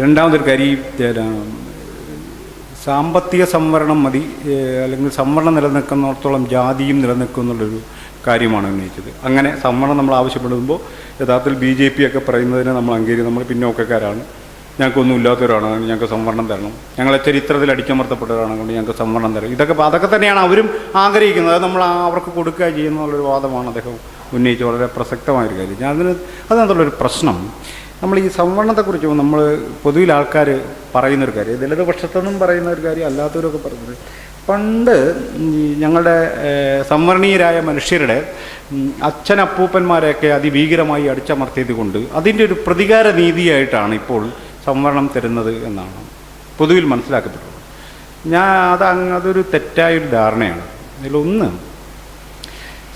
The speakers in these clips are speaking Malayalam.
രണ്ടാമതൊരു കാര്യം സാമ്പത്തിക സംവരണം മതി അല്ലെങ്കിൽ സംവരണം നിലനിൽക്കുന്നിടത്തോളം ജാതിയും നിലനിൽക്കും എന്നുള്ളൊരു കാര്യമാണ് ഉന്നയിച്ചത്. അങ്ങനെ സംവരണം നമ്മൾ ആവശ്യപ്പെടുമ്പോൾ യഥാർത്ഥത്തിൽ ബി ജെ പി ഒക്കെ പറയുന്നതിന് നമ്മൾ അംഗീകരിക്കും. നമ്മൾ പിന്നോക്കക്കാരാണ്. ഞങ്ങൾക്കൊന്നും ഇല്ലാത്തവരാണ്. ഞങ്ങൾക്ക് സംവരണം തരണം. ഞങ്ങളെ ചരിത്രത്തിൽ അടിച്ചമർത്തപ്പെട്ടവരാണ് കൊണ്ട് ഞങ്ങൾക്ക് സംവരണം തരണം. ഇതൊക്കെ അതൊക്കെ തന്നെയാണ് അവരും ആഗ്രഹിക്കുന്നത്. അത് നമ്മൾ അവർക്ക് കൊടുക്കുക ചെയ്യുന്നുള്ളൊരു വാദമാണ് അദ്ദേഹം ഉന്നയിച്ച് വളരെ പ്രസക്തമായൊരു കാര്യം. ഞാൻ അതിന് അതെന്നുള്ളൊരു പ്രശ്നം. നമ്മൾ ഈ സംവരണത്തെക്കുറിച്ച് നമ്മൾ പൊതുവിൽ ആൾക്കാർ പറയുന്നൊരു കാര്യം ദളിതപക്ഷത്തെന്നും പറയുന്ന ഒരു കാര്യം അല്ലാത്തവരൊക്കെ പറയുന്നത്. പണ്ട് ഞങ്ങളുടെ സംവരണീയരായ മനുഷ്യരുടെ അച്ഛനപ്പൂപ്പന്മാരെയൊക്കെ അതിഭീകരമായി അടിച്ചമർത്തിയത് കൊണ്ട് അതിന്റെ ഒരു പ്രതികാര നീതിയായിട്ടാണ് ഇപ്പോൾ സംവരണം തരുന്നത് എന്നാണ് പൊതുവിൽ മനസ്സിലാക്കപ്പെട്ടത് ഞാൻ അത് അതൊരു തെറ്റായൊരു ധാരണയാണ്. അതിലൊന്ന്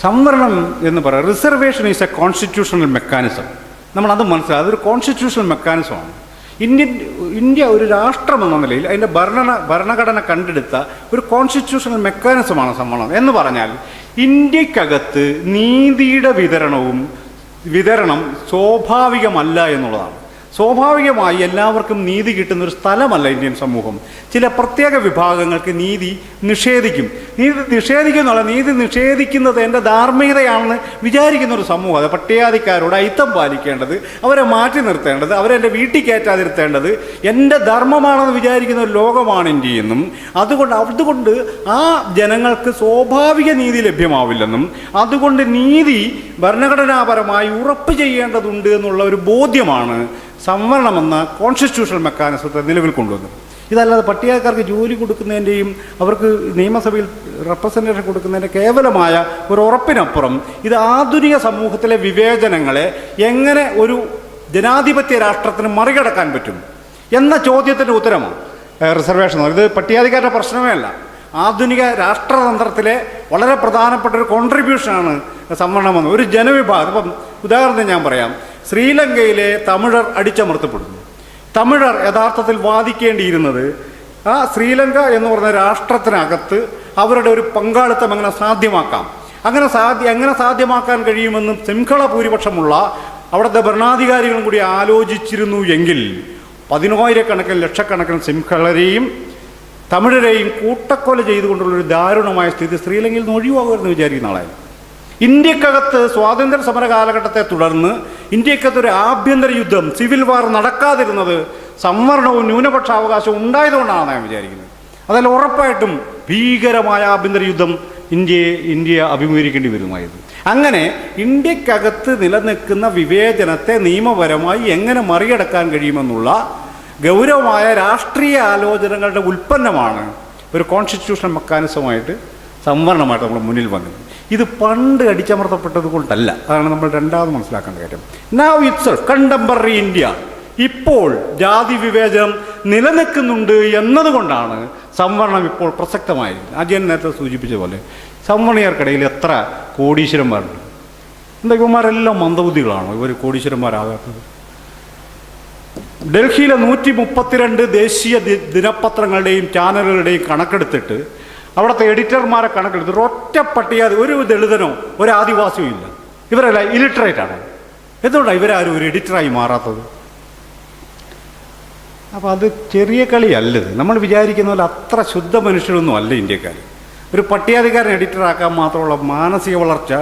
സംവരണം എന്ന് പറയാം reservation is a constitutional mechanism. നമ്മളത് മനസ്സിലാക്കുക അതൊരു കോൺസ്റ്റിറ്റ്യൂഷണൽ മെക്കാനിസമാണ് ഇന്ത്യൻ ഇന്ത്യ ഒരു രാഷ്ട്രം എന്ന നിലയിൽ അതിന്റെ ഭരണ ഭരണഘടന കണ്ടെടുത്ത ഒരു കോൺസ്റ്റിറ്റ്യൂഷണൽ മെക്കാനിസമാണ് സമ്മണം എന്ന് പറഞ്ഞാൽ ഇന്ത്യക്കകത്ത് നീതിയുടെ വിതരണവും വിതരണം സ്വാഭാവികമല്ല എന്നുള്ളതാണ്. സ്വാഭാവികമായി എല്ലാവർക്കും നീതി കിട്ടുന്ന ഒരു സ്ഥലമല്ല ഇന്ത്യൻ സമൂഹം. ചില പ്രത്യേക വിഭാഗങ്ങൾക്ക് നീതി നിഷേധിക്കും. നീതി നിഷേധിക്കുന്നുള്ള നീതി നിഷേധിക്കുന്നത് എന്റെ ധാർമ്മികതയാണെന്ന് വിചാരിക്കുന്ന ഒരു സമൂഹം. അത് പട്ടികാതിക്കാരോട് അയിത്തം പാലിക്കേണ്ടത് അവരെ മാറ്റി നിർത്തേണ്ടത് അവരെ എന്റെ വീട്ടിൽ കയറ്റാതിരുത്തേണ്ടത് എന്റെ ധർമ്മമാണെന്ന് വിചാരിക്കുന്ന ഒരു ലോകമാണ് ഇന്ത്യയെന്നും അതുകൊണ്ട് അതുകൊണ്ട് ആ ജനങ്ങൾക്ക് സ്വാഭാവിക നീതി ലഭ്യമാവില്ലെന്നും അതുകൊണ്ട് നീതി ഭരണഘടനാപരമായി ഉറപ്പ് ചെയ്യേണ്ടതുണ്ട് എന്നുള്ള ഒരു ബോധ്യമാണ് സംവരണമെന്ന കോൺസ്റ്റിറ്റ്യൂഷണൽ മെക്കാനിസത്തെ നിലവിൽ കൊണ്ടുവന്നത്. ഇതല്ലാതെ പട്ടികക്കാർക്ക് ജോലി കൊടുക്കുന്നതിന്റെയും അവർക്ക് നിയമസഭയിൽ റെപ്രസെന്റേഷൻ കൊടുക്കുന്നതിന്റെ കേവലമായ ഒരു ഉറപ്പിനപ്പുറം ഇത് ആധുനിക സമൂഹത്തിലെ വിവേചനങ്ങളെ എങ്ങനെ ഒരു ജനാധിപത്യ രാഷ്ട്രത്തിന് മറികടക്കാൻ പറ്റും എന്ന ചോദ്യത്തിന്റെ ഉത്തരമാണ്. റിസർവേഷൻ ഇത് പട്ടികാധികാരുടെ പ്രശ്നമേ അല്ല. ആധുനിക രാഷ്ട്രതന്ത്രത്തിലെ വളരെ പ്രധാനപ്പെട്ട ഒരു കോൺട്രിബ്യൂഷനാണ് സംവരണം ഒരു ജനവിഭാഗം. ഇപ്പം ഉദാഹരണം ഞാൻ പറയാം. ശ്രീലങ്കയിലെ തമിഴർ അടിച്ചമർത്തപ്പെടുന്നു. തമിഴർ യഥാർത്ഥത്തിൽ വാദിക്കേണ്ടിയിരുന്നത് ആ ശ്രീലങ്ക എന്ന് പറഞ്ഞ രാഷ്ട്രത്തിനകത്ത് അവരുടെ ഒരു പങ്കാളിത്തം എങ്ങനെ സാധ്യമാക്കാം. അങ്ങനെ സാധ്യ എങ്ങനെ സാധ്യമാക്കാൻ കഴിയുമെന്നും സിംഹള ഭൂരിപക്ഷമുള്ള അവിടുത്തെ ഭരണാധികാരികളും കൂടി ആലോചിച്ചിരുന്നു എങ്കിൽ പതിനായിരക്കണക്കിന് ലക്ഷക്കണക്കിന് സിംഹളരെയും തമിഴരെയും കൂട്ടക്കൊല ചെയ്തുകൊണ്ടുള്ളൊരു ദാരുണമായ സ്ഥിതി ശ്രീലങ്കയിൽ നിന്ന് ഒഴിവാകുമെന്ന് വിചാരിക്കുന്ന ആളായിരുന്നു. ഇന്ത്യക്കകത്ത് സ്വാതന്ത്ര്യ സമര കാലഘട്ടത്തെ തുടർന്ന് ഇന്ത്യക്കകത്ത് ഒരു ആഭ്യന്തര യുദ്ധം സിവിൽ വാർ നടക്കാതിരുന്നത് സംവരണവും ന്യൂനപക്ഷ അവകാശവും ഉണ്ടായതുകൊണ്ടാണ് ഞാൻ വിചാരിക്കുന്നത്. അതല്ല ഉറപ്പായിട്ടും ഭീകരമായ ആഭ്യന്തര യുദ്ധം ഇന്ത്യയെ ഇന്ത്യ അഭിമുഖീകരിക്കേണ്ടി വരുമായിരുന്നു. അങ്ങനെ ഇന്ത്യക്കകത്ത് നിലനിൽക്കുന്ന വിവേചനത്തെ നിയമപരമായി എങ്ങനെ മറികടക്കാൻ കഴിയുമെന്നുള്ള ഗൗരവമായ രാഷ്ട്രീയ ആലോചനകളുടെ ഉൽപ്പന്നമാണ് ഒരു കോൺസ്റ്റിറ്റ്യൂഷണൽ മെക്കാനിസമായിട്ട് സംവരണമായിട്ട് നമ്മൾ മുന്നിൽ വന്നത്. ഇത് പണ്ട് അടിച്ചമർത്തപ്പെട്ടത് കൊണ്ടല്ല അതാണ് നമ്മൾ രണ്ടാമത് മനസ്സിലാക്കേണ്ട കാര്യം. നാവ് ഇറ്റ്സ് കണ്ടംപററി ഇന്ത്യ ഇപ്പോൾ ജാതി വിവേചനം നിലനിൽക്കുന്നുണ്ട് എന്നതുകൊണ്ടാണ് സംവരണം ഇപ്പോൾ പ്രസക്തമായിരിക്കുന്നത് അജയൻ നേരത്തെ സൂചിപ്പിച്ച പോലെ സംവരണീയർക്കിടയിൽ എത്ര കോടീശ്വരന്മാരുണ്ട്. എന്താ ഇവന്മാരെല്ലാം മന്ദബുദ്ധികളാണോ? ഇവർ കോടീശ്വരന്മാരാകാത്തത്. ഡൽഹിയിലെ നൂറ്റി മുപ്പത്തിരണ്ട് ദേശീയ ദിനപത്രങ്ങളുടെയും ചാനലുകളുടെയും കണക്കെടുത്തിട്ട് അവിടുത്തെ എഡിറ്റർമാരെ കണക്കെടുത്ത് ഒറ്റ പട്ടിക ഒരു ദളിതനോ ഒരു ആദിവാസിയോ ഇല്ല. ഇവരെല്ലാം ഇലിറ്ററേറ്റ് ആണ്. എന്തുകൊണ്ടാണ് ഇവരാരും ഒരു എഡിറ്ററായി മാറാത്തത്? അപ്പോൾ അത് ചെറിയ കളിയല്ലത്. നമ്മൾ വിചാരിക്കുന്ന പോലെ അത്ര ശുദ്ധ മനുഷ്യരൊന്നും അല്ല ഇന്ത്യക്കാർ ഒരു പട്ടികാധികാരൻ എഡിറ്ററാക്കാൻ മാത്രമുള്ള മാനസിക വളർച്ച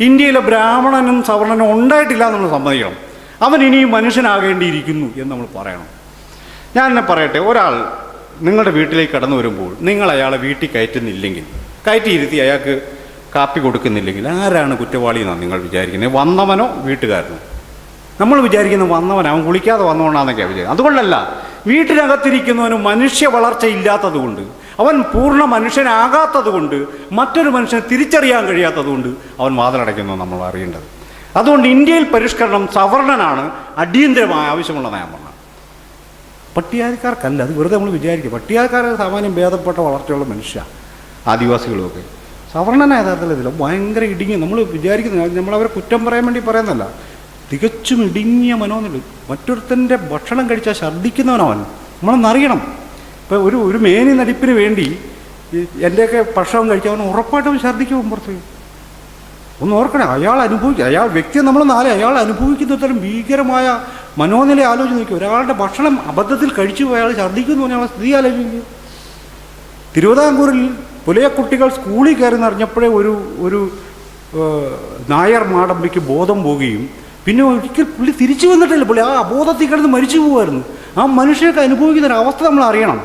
ഇന്ത്യയിലെ ബ്രാഹ്മണനും സവർണനും ഉണ്ടായിട്ടില്ല എന്ന് നമ്മൾ സമ്മതിക്കണം. അവൻ ഇനിയും മനുഷ്യനാകേണ്ടിയിരിക്കുന്നു എന്ന് നമ്മൾ പറയണം. ഞാൻ എന്നെ പറയട്ടെ. ഒരാൾ നിങ്ങളുടെ വീട്ടിലേക്ക് കടന്നു വരുമ്പോൾ നിങ്ങൾ അയാളെ വീട്ടിൽ കയറ്റുന്നില്ലെങ്കിൽ കയറ്റിയിരുത്തി അയാൾക്ക് കാപ്പി കൊടുക്കുന്നില്ലെങ്കിൽ ആരാണ് കുറ്റവാളി എന്നാണ് നിങ്ങൾ വിചാരിക്കുന്നത്? വന്നവനോ വീട്ടുകാരനോ? നമ്മൾ വിചാരിക്കുന്ന വന്നവൻ അവൻ കുളിക്കാതെ വന്നവനാണെന്നൊക്കെയാണ് വിചാരിക്കുന്നത്. അതുകൊണ്ടല്ല വീട്ടിനകത്തിരിക്കുന്നവന് മനുഷ്യ വളർച്ച ഇല്ലാത്തതുകൊണ്ട് അവൻ പൂർണ മനുഷ്യനാകാത്തതുകൊണ്ട് മറ്റൊരു മനുഷ്യനെ തിരിച്ചറിയാൻ കഴിയാത്തതുകൊണ്ട് അവൻ വാതിലടയ്ക്കുന്നു നമ്മൾ അറിയേണ്ടത്. അതുകൊണ്ട് ഇന്ത്യയിൽ പരിഷ്കരണം സവർണനാണ് അടിയന്തരമായ ആവശ്യമുള്ള ഞാൻ പറഞ്ഞത് പട്ടികാരിക്കാർക്കല്ല അത് വെറുതെ നമ്മൾ വിചാരിക്കും പട്ടികാരിക്കാരെ സാമാന്യം ഭേദപ്പെട്ട വളർച്ചയുള്ള മനുഷ്യ ആദിവാസികളുമൊക്കെ. സവർണന യഥാർത്ഥത്തിലില്ല ഭയങ്കര ഇടുങ്ങി. നമ്മൾ വിചാരിക്കുന്നത് നമ്മളവരെ കുറ്റം പറയാൻ വേണ്ടി പറയുന്നതല്ല. തികച്ചും ഇടുങ്ങിയ മനോന്നുള്ളൂ മറ്റൊരുത്തന്റെ ഭക്ഷണം കഴിച്ചാൽ ഛർദ്ദിക്കുന്നവനവൻ. നമ്മളൊന്നറിയണം ഇപ്പോൾ ഒരു ഒരു മേനി നടിപ്പിന് വേണ്ടി എന്റെയൊക്കെ ഭക്ഷണം കഴിച്ചാൽ അവൻ ഉറപ്പായിട്ടും ഛർദ്ദിക്കും പുറത്ത്. ഒന്ന് ഓർക്കണേ അയാൾ അനുഭവിക്കുക അയാൾ വ്യക്തി നമ്മൾ നാളെ അയാൾ അനുഭവിക്കുന്ന തരം ഭീകരമായ മനോനില ആലോചിച്ച് നോക്കി. ഒരാളുടെ ഭക്ഷണം അബദ്ധത്തിൽ കഴിച്ചു പോയി അയാൾ ഛർദ്ദിക്കുന്നു പറഞ്ഞാൽ സ്ഥിതി ആലോചിക്കുക തിരുവിതാംകൂറിൽ പുലയ കുട്ടികൾ സ്കൂളിൽ കയറി നിറഞ്ഞപ്പോഴേ ഒരു ഒരു നായർ മാടമ്പയ്ക്ക് ബോധം പോവുകയും പിന്നെ ഒരിക്കൽ പുള്ളി തിരിച്ചു വന്നിട്ടില്ല പുള്ളി ആ അബോധത്തിൽ കിടന്ന് മരിച്ചു പോകുമായിരുന്നു ആ മനുഷ്യർക്ക് അനുഭവിക്കുന്ന ഒരു അവസ്ഥ നമ്മൾ അറിയണം.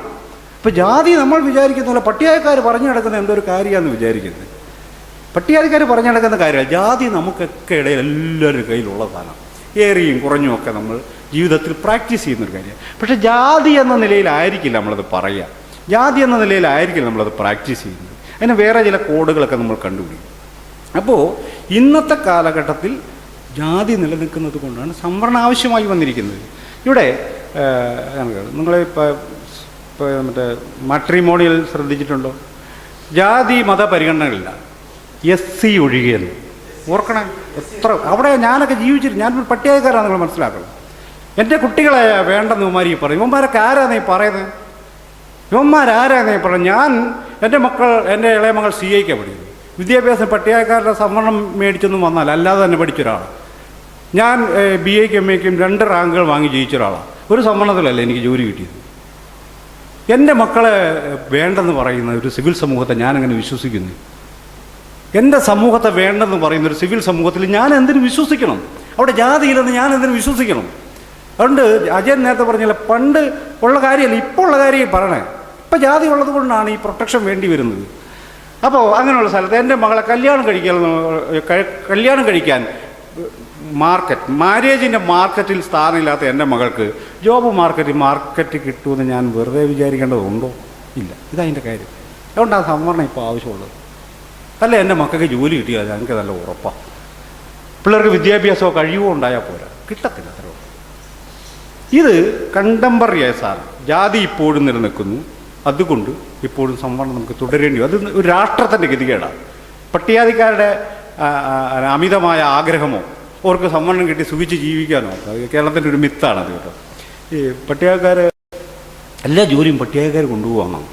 ഇപ്പം ജാതി നമ്മൾ വിചാരിക്കുന്ന പോലെ പട്ടിയായക്കാർ പറഞ്ഞു നടക്കുന്ന എന്തോ ഒരു കാര്യമാണെന്ന് വിചാരിക്കുന്നത് പട്ടികജാതിക്കാർ പറഞ്ഞു നടക്കുന്ന കാര്യമല്ല. ജാതി നമുക്കൊക്കെ ഇടയിൽ എല്ലാവരുടെ കയ്യിലുള്ള സാധനം. ഏറിയും കുറഞ്ഞും ഒക്കെ നമ്മൾ ജീവിതത്തിൽ പ്രാക്ടീസ് ചെയ്യുന്നൊരു കാര്യമാണ്. പക്ഷേ ജാതി എന്ന നിലയിലായിരിക്കില്ല നമ്മളത് പറയുക. ജാതി എന്ന നിലയിലായിരിക്കില്ല നമ്മളത് പ്രാക്ടീസ് ചെയ്യുന്നത്. അതിന് വേറെ ചില കോഡുകളൊക്കെ നമ്മൾ കണ്ടുപിടിക്കും. അപ്പോൾ ഇന്നത്തെ കാലഘട്ടത്തിൽ ജാതി നിലനിൽക്കുന്നത് കൊണ്ടാണ് സംവരണം ആവശ്യമായി വന്നിരിക്കുന്നത്. ഇവിടെ നിങ്ങൾ ഇപ്പോൾ മറ്റേ മാട്രിമോണിയൽ ശ്രദ്ധിച്ചിട്ടുണ്ടോ? ജാതി മത പരിഗണനകളില്ല. എസ് സി ഒഴികെയെന്ന് ഓർക്കണം എത്ര അവിടെ ഞാനൊക്കെ ജീവിച്ചിട്ട് ഞാനൊരു പട്ടികക്കാരാണ് നിങ്ങൾ മനസ്സിലാക്കണം. എന്റെ കുട്ടികളെ വേണ്ടെന്ന് ഇവന്മാർ പറയും. ഇവന്മാരൊക്കെ ആരാന്ന് നീ പറയുന്നത്? ഇവന്മാരാരാന്ന് ഈ പറയുന്നത്? ഞാൻ എന്റെ മക്കൾ എന്റെ ഇളയ മകൾ സി ഐക്കാണ് പഠിക്കുന്നത്. വിദ്യാഭ്യാസം പട്ടികക്കാരുടെ സംവരണം മേടിച്ചൊന്നും വന്നാൽ അല്ലാതെ തന്നെ പഠിച്ച ഒരാളാണ് ഞാൻ ബി എക്കും എം എക്കും രണ്ട് റാങ്കുകൾ വാങ്ങി ജയിച്ച ഒരാളാണ് ഒരു സംവരണത്തിലല്ല എനിക്ക് ജോലി കിട്ടിയത്? എന്റെ മക്കളെ വേണ്ടെന്ന് പറയുന്ന ഒരു സിവിൽ സമൂഹത്തെ ഞാനങ്ങനെ വിശ്വസിക്കുന്നു എന്റെ സമൂഹത്തെ വേണ്ടെന്ന് പറയുന്ന ഒരു സിവിൽ സമൂഹത്തിൽ ഞാൻ എന്തിനു വിശ്വസിക്കണം? അവിടെ ജാതിയില്ലെന്ന് ഞാൻ എന്തിനു വിശ്വസിക്കണം? അതുകൊണ്ട് അജയൻ നേരത്തെ പറഞ്ഞില്ല പണ്ട് ഉള്ള കാര്യമല്ല ഇപ്പോൾ ഉള്ള കാര്യം പറയണേ. ഇപ്പം ജാതി ഉള്ളത് കൊണ്ടാണ് ഈ പ്രൊട്ടക്ഷൻ വേണ്ടി വരുന്നത്. അപ്പോൾ അങ്ങനെയുള്ള സ്ഥലത്ത് എന്റെ മകളെ കല്യാണം കഴിക്കാൻ കല്യാണം കഴിക്കാൻ മാർക്കറ്റ് മാരേജിന്റെ മാർക്കറ്റിൽ സ്ഥാനമില്ലാത്ത എന്റെ മകൾക്ക് ജോബ് മാർക്കറ്റ് മാർക്കറ്റ് കിട്ടുമെന്ന് ഞാൻ വെറുതെ വിചാരിക്കേണ്ടതുണ്ടോ? ഇല്ല ഇതതിന്റെ കാര്യം. അതുകൊണ്ടാണ് സംവരണം ഇപ്പോൾ ആവശ്യമുള്ളത്. അല്ല എന്റെ മക്കൾക്ക് ജോലി കിട്ടിയാൽ ഞങ്ങൾക്ക് നല്ല ഉറപ്പാണ് പിള്ളേർക്ക് വിദ്യാഭ്യാസമോ കഴിവോ ഉണ്ടായാൽ പോരാ. കിട്ടത്തില്ല അത്ര ഇത് കണ്ടംപററി സാർ ജാതി ഇപ്പോഴും നിലനിൽക്കുന്നു. അതുകൊണ്ട് ഇപ്പോഴും സംവരണം നമുക്ക് തുടരേണ്ടി അത് ഒരു രാഷ്ട്രത്തിന്റെ ഗതികേടാണ് പട്ടികാതിക്കാരുടെ അമിതമായ ആഗ്രഹമോ അവർക്ക് സംവരണം കിട്ടി സുഖിച്ച് ജീവിക്കാനോ കേരളത്തിന്റെ ഒരു മിത്താണ് അത് കേട്ടോ. ഈ പട്ടികക്കാർ എല്ലാ ജോലിയും പട്ടികക്കാർ കൊണ്ടുപോകണം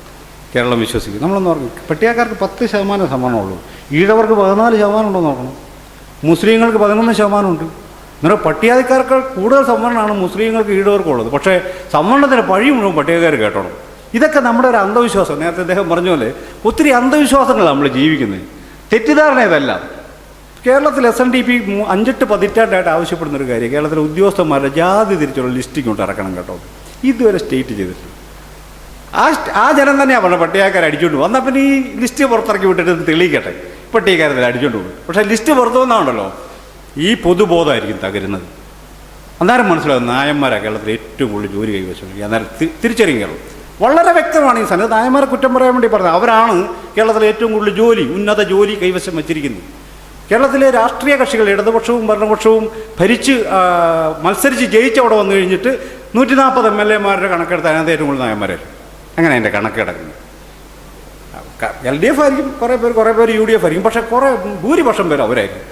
കേരളം വിശ്വസിക്കും. നമ്മളൊന്ന് പറഞ്ഞു പട്ടികക്കാർക്ക് പത്ത് ശതമാനം സമ്മാനമുള്ളൂ ഈഴവർക്ക് പതിനാല് ശതമാനം ഉണ്ടോ നോക്കണം മുസ്ലിങ്ങൾക്ക് പതിനൊന്ന് ശതമാനമുണ്ട് എന്നാൽ പട്ടികജാതിക്കാർക്ക് കൂടുതൽ സംവരണമാണ് മുസ്ലിങ്ങൾക്ക് ഈഴവർക്കുള്ളത് പക്ഷേ സംവരണത്തിന് പഴി മുഴുവൻ പട്ടികക്കാർ കേട്ടോണം. ഇതൊക്കെ നമ്മുടെ ഒരു അന്ധവിശ്വാസം. നേരത്തെ അദ്ദേഹം പറഞ്ഞ പോലെ ഒത്തിരി അന്ധവിശ്വാസങ്ങളാണ് നമ്മൾ ജീവിക്കുന്നത്. തെറ്റിദ്ധാരണ ഇതല്ല. കേരളത്തിൽ എസ് എൻ ഡി പി അഞ്ചെട്ട് പതിറ്റാണ്ടായിട്ട് ആവശ്യപ്പെടുന്ന ഒരു കാര്യം കേരളത്തിലെ ഉദ്യോഗസ്ഥന്മാരുടെ ജാതി തിരിച്ചുള്ള ലിസ്റ്റ് ഇങ്ങോട്ട് ഇറക്കണം കേട്ടോ. ഇതുവരെ സ്റ്റേറ്റ് ചെയ്തിട്ടില്ല. ആ ആ ജനം തന്നെയാണ് പറഞ്ഞത് പട്ടികക്കാരെ അടിച്ചുകൊണ്ട് പോകും. പിന്നെ ഈ ലിസ്റ്റ് പുറത്തിറക്കി വിട്ടിട്ട് തെളിയിക്കട്ടെ. പട്ടികക്കാരത്തിൽ അടിച്ചുകൊണ്ട് പോകും. പക്ഷേ ലിസ്റ്റ് പുറത്തു വന്നാണല്ലോ. ഈ പൊതുബോധമായിരിക്കും തകരുന്നത്. അന്നേരം മനസ്സിലാവും നായന്മാരാണ് കേരളത്തിൽ ഏറ്റവും കൂടുതൽ ജോലി കൈവശം അന്നേരം തിരിച്ചറിയും കേരളം. വളരെ വ്യക്തമാണ് ഈ സ്ഥലത്ത് നായന്മാരെ കുറ്റം പറയാൻ വേണ്ടി പറഞ്ഞത്. അവരാണ് കേരളത്തിലെ ഏറ്റവും കൂടുതൽ ജോലി ഉന്നത ജോലി കൈവശം വച്ചിരിക്കുന്നത്. കേരളത്തിലെ രാഷ്ട്രീയ കക്ഷികൾ ഇടതുപക്ഷവും ഭരണപക്ഷവും ഭരിച്ച് മത്സരിച്ച് ജയിച്ച് അവിടെ വന്നു കഴിഞ്ഞിട്ട് നൂറ്റി നാൽപ്പത് എം എൽ എമാരുടെ കണക്കെടുത്ത് അതിനകത്ത് ഏറ്റവും കൂടുതൽ നായന്മാരായിരുന്നു അങ്ങനെ അതിന്റെ കണക്ക് കിടക്കുന്നത് എൽ ഡി എഫ് ആയിരിക്കും കുറേ പേര് കുറേ പേര് യു ഡി എഫ് ആയിരിക്കും പക്ഷേ കുറേ ഭൂരിപക്ഷം പേര് അവരായിരിക്കും.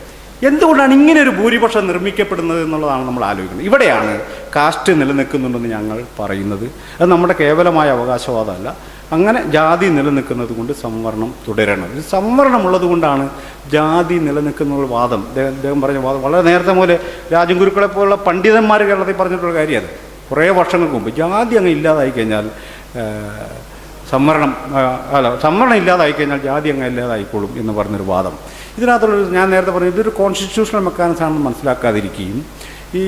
എന്തുകൊണ്ടാണ് ഇങ്ങനെ ഒരു ഭൂരിപക്ഷം നിർമ്മിക്കപ്പെടുന്നത് എന്നുള്ളതാണ് നമ്മൾ ആലോചിക്കുന്നത്. ഇവിടെയാണ് കാസ്റ്റ് നിലനിൽക്കുന്നുണ്ടെന്ന് ഞങ്ങൾ പറയുന്നത്. അത് നമ്മുടെ കേവലമായ അവകാശവാദമല്ല. അങ്ങനെ ജാതി നിലനിൽക്കുന്നത് കൊണ്ട് സംവരണം തുടരണം. ഇത് സംവരണമുള്ളത് കൊണ്ടാണ് ജാതി നിലനിൽക്കുന്ന വാദം. അദ്ദേഹം പറഞ്ഞ വാദം വളരെ നേരത്തെ പോലെ രാജഗുരുക്കളെ പോലുള്ള പണ്ഡിതന്മാർ കേരളത്തിൽ പറഞ്ഞിട്ടുള്ള കാര്യമാണ് കുറേ വർഷങ്ങൾക്ക് മുമ്പ് ജാതി അങ്ങ് ഇല്ലാതായി കഴിഞ്ഞാൽ സംവരണം അല്ല സംവരണം ഇല്ലാതായി കഴിഞ്ഞാൽ ജാതി അങ്ങ് ഇല്ലാതായിക്കോളും എന്ന് പറഞ്ഞൊരു വാദം. ഇതിനകത്തുള്ള ഞാൻ നേരത്തെ പറഞ്ഞു ഇതൊരു കോൺസ്റ്റിറ്റ്യൂഷണൽ മെക്കാനിസം ആണെന്ന് മനസ്സിലാക്കാതിരിക്കുകയും ഈ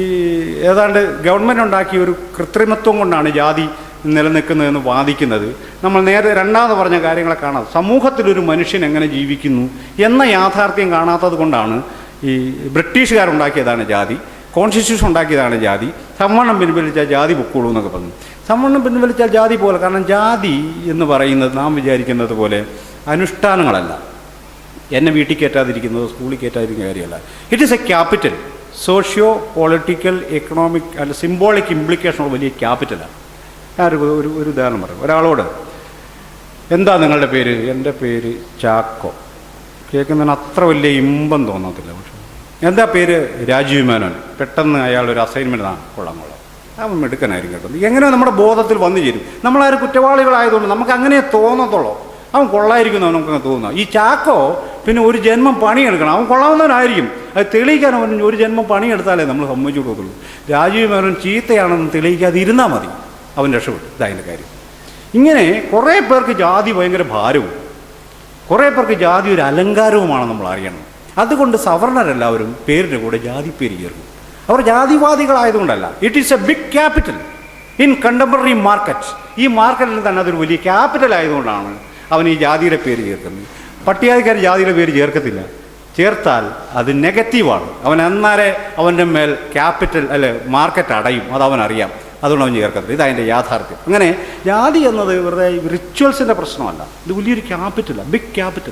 ഏതാണ്ട് ഗവൺമെന്റ് ഉണ്ടാക്കിയ ഒരു കൃത്രിമത്വം കൊണ്ടാണ് ജാതി നിലനിൽക്കുന്നതെന്ന് വാദിക്കുന്നത്. നമ്മൾ നേരെ രണ്ടാമത് പറഞ്ഞ കാര്യങ്ങളെ കാണാം. സമൂഹത്തിലൊരു മനുഷ്യൻ എങ്ങനെ ജീവിക്കുന്നു എന്ന യാഥാർത്ഥ്യം കാണാത്തത് കൊണ്ടാണ് ഈ ബ്രിട്ടീഷുകാരുണ്ടാക്കിയതാണ് ജാതി. കോൺസ്റ്റിറ്റ്യൂഷൻ ഉണ്ടാക്കിയതാണ് ജാതി. സംവരണം പിൻവലിച്ചാൽ ജാതി പൊക്കോളൂ എന്നൊക്കെ പറഞ്ഞു. സംവരണം പിൻവലിച്ചാൽ ജാതി പോലെ കാരണം ജാതി എന്ന് പറയുന്നത് നാം വിചാരിക്കുന്നത് പോലെ അനുഷ്ഠാനങ്ങളല്ല. എന്നെ വീട്ടിൽ കയറ്റാതിരിക്കുന്നത് സ്കൂളിൽ കയറ്റാതിരിക്കുന്ന കാര്യമല്ല. It is a capital socio political economic അല്ല സിംബോളിക് ഇംപ്ലിക്കേഷൻ വലിയ ക്യാപിറ്റലാണ് ഞാനൊരു ഒരു ഒരു ഉദാഹരണം പറയും. ഒരാളോട് എന്താ നിങ്ങളുടെ പേര്? എന്റെ പേര് ചാക്കോ. കേൾക്കുന്നതിന് അത്ര വലിയ ഇമ്പം തോന്നത്തില്ല. പക്ഷേ എന്താ പേര്? രാജീവ് മേനോൻ. പെട്ടെന്ന് അയാൾ ഒരു അസൈൻമെന്റ് ആ കൊള്ളാം കൊള്ളാം. അവൻ മിടുക്കനായിരിക്കും കേട്ടോ. എങ്ങനെ നമ്മുടെ ബോധത്തിൽ വന്നു ചേരും. നമ്മളാരും കുറ്റവാളികളായതുകൊണ്ട് നമുക്ക് അങ്ങനെ തോന്നത്തുള്ളൂ. അവൻ കൊള്ളായിരിക്കും നമുക്ക് തോന്നുക ഈ ചാക്കോ പിന്നെ ഒരു ജന്മം പണിയെടുക്കണം. അവൻ കൊള്ളാവുന്നവനായിരിക്കും. അത് തെളിയിക്കാൻ അവൻ ഒരു ജന്മം പണിയെടുത്താലേ നമ്മൾ സമ്മതിച്ചു കൊടുക്കുള്ളൂ രാജീവ് മേനോൻ ചീത്തയാണെന്ന് തെളിയിക്കാതെ ഇരുന്നാൽ മതി. അവൻ രക്ഷപ്പെട്ടു. ഇതായതിന്റെ കാര്യം. ഇങ്ങനെ കുറേ പേർക്ക് ജാതി ഭയങ്കര ഭാരവും. കുറേ പേർക്ക് ജാതി ഒരു അലങ്കാരവുമാണ് നമ്മൾ അറിയണം. അതുകൊണ്ട് സവർണരെല്ലാവരും പേരിന്റെ കൂടെ ജാതി പേര് ചേർക്കും അവർ ജാതിവാദികളായതുകൊണ്ടല്ല. It is a big capital in contemporary market ഈ മാർക്കറ്റിൽ തന്നെ അതൊരു വലിയ ക്യാപിറ്റൽ ആയതുകൊണ്ടാണ് അവൻ ഈ ജാതിയുടെ പേര് ചേർക്കുന്നത്. പട്ടികജാതിക്കാർ ജാതിയുടെ പേര് ചേർക്കത്തില്ല. ചേർത്താൽ അത് നെഗറ്റീവാണ് അവൻ അന്നേരെ അവന്റെ മേൽ ക്യാപിറ്റൽ അല്ലെ മാർക്കറ്റ് അടയും. അത് അവൻ അറിയാം അതുകൊണ്ട് അവൻ ചേർക്കത്തില്ല. ഇതതിന്റെ യാഥാർത്ഥ്യം. അങ്ങനെ ജാതി എന്നത് വെറുതെ റിച്വൽസിന്റെ പ്രശ്നമല്ല. ഇത് വലിയൊരു ക്യാപിറ്റലാണ് ബിഗ് ക്യാപിറ്റൽ